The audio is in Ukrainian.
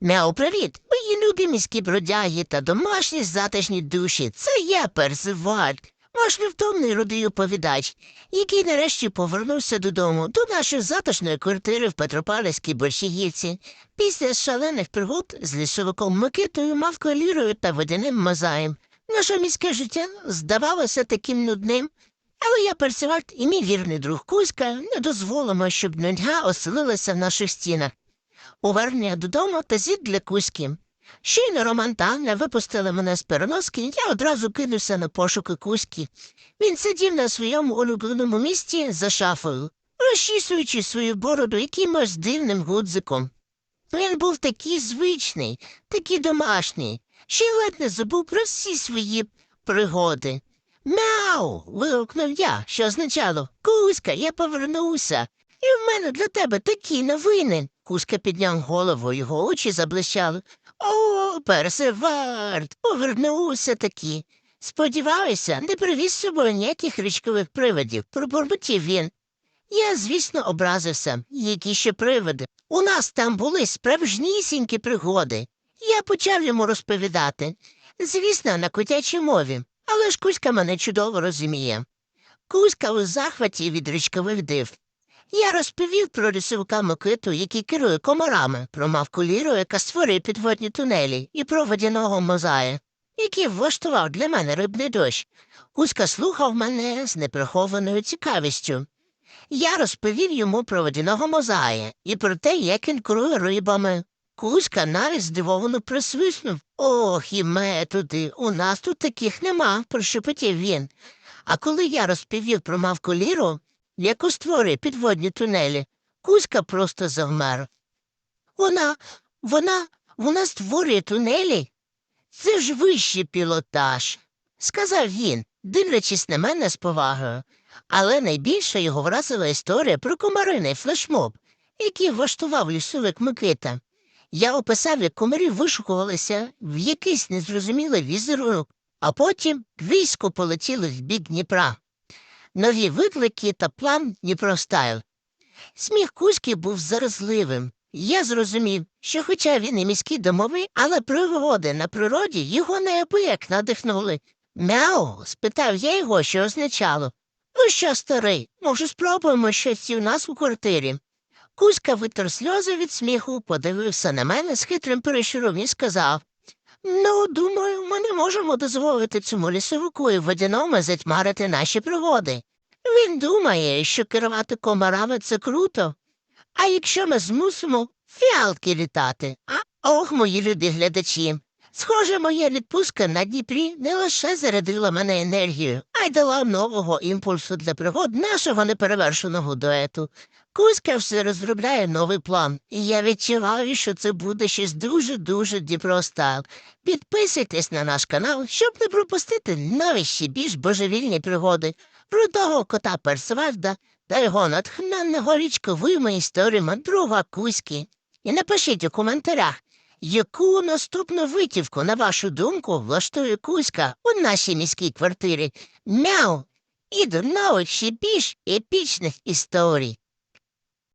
Мяу, привіт! Мої любі міські бродяги та домашні затишні душі. Це я, Персиваль, ваш невтомний рудий оповідач, який нарешті повернувся додому до нашої затишної квартири в Петропавлівській Большігівці. Після шалених пригод з лісовиком Микитою, мавкою Лірою та водяним мозаєм. Наше міське життя здавалося таким нудним. Але я Персивальд і мій вірний друг Кузька не дозволимо, щоб нудьга оселилася в наших стінах. Повернення додому та зід для Кузьки. Щойно Роман та Анна випустили мене з переноски, я одразу кинувся на пошуки Кузьки. Він сидів на своєму улюбленому місці за шафою, розчісуючи свою бороду якимось дивним гудзиком. Він був такий звичний, такий домашній, що й ледь не забув про всі свої пригоди. Мяу. вигукнув я, що означало Кузька, я повернувся. І в мене для тебе такі новини. Кузька підняв голову, його очі заблищали. О, Персевард, повернувся таки. Сподіваюся, не привіз з собою ніяких річкових привидів, пробурмотів він. Я, звісно, образився. Які ще привиди? У нас там були справжнісінькі пригоди. Я почав йому розповідати. Звісно, на котячій мові, але ж Кузька мене чудово розуміє. Кузька у захваті від річкових див. Я розповів про лісовика Микиту, який керує комарами, про мавку Ліру, яка створює підводні тунелі, і про водяного мозая, який влаштував для мене рибний дощ. Кузька слухав мене з неприхованою цікавістю. Я розповів йому про водяного мозая і про те, як він керує рибами. Кузька навіть здивовано присвиснув. Ох, і методи, у нас тут таких нема, прошепотів він. А коли я розповів про мавку Ліру, яку створює підводні тунелі, Кузька просто завмер. Вона, вона, вона створює тунелі? Це ж вищий пілотаж, сказав він, дивлячись на мене з повагою. Але найбільше його вразила історія про комариний флешмоб, який влаштував лісовик Микита. Я описав, як комарі вишукувалися в якийсь незрозумілий візерунок, а потім військо полетіло в бік Дніпра. Нові виклики та план Дніпростайл. Сміх Кузьки був заразливим. Я зрозумів, що хоча він і міський домовий, але пригоди на природі його неабияк надихнули. Мяу, спитав я його, що означало. Ну що, старий, може, спробуємо щось у нас у квартирі. Кузька витер сльози від сміху, подивився на мене з хитрим перещуром і сказав Ну, думаю, ми не можемо дозволити цьому лісовику і водяному затьмарити наші пригоди. Він думає, що керувати комарами це круто. А якщо ми змусимо фіалки літати, а ох, мої любі глядачі. Схоже, моя відпустка на Дніпрі не лише зарядила мене енергією, а й дала нового імпульсу для пригод нашого неперевершеного дуету. Кузька все розробляє новий план, і я відчуваю, що це буде щось дуже-дуже діпростайл. Підписуйтесь на наш канал, щоб не пропустити нові ще більш божевільні пригоди про того кота Персвальда та його натхненного річковими історіями друга Кузьки. І напишіть у коментарях, яку наступну витівку, на вашу думку, влаштує Кузька у нашій міській квартирі? Мяу! І до нових ще більш епічних історій.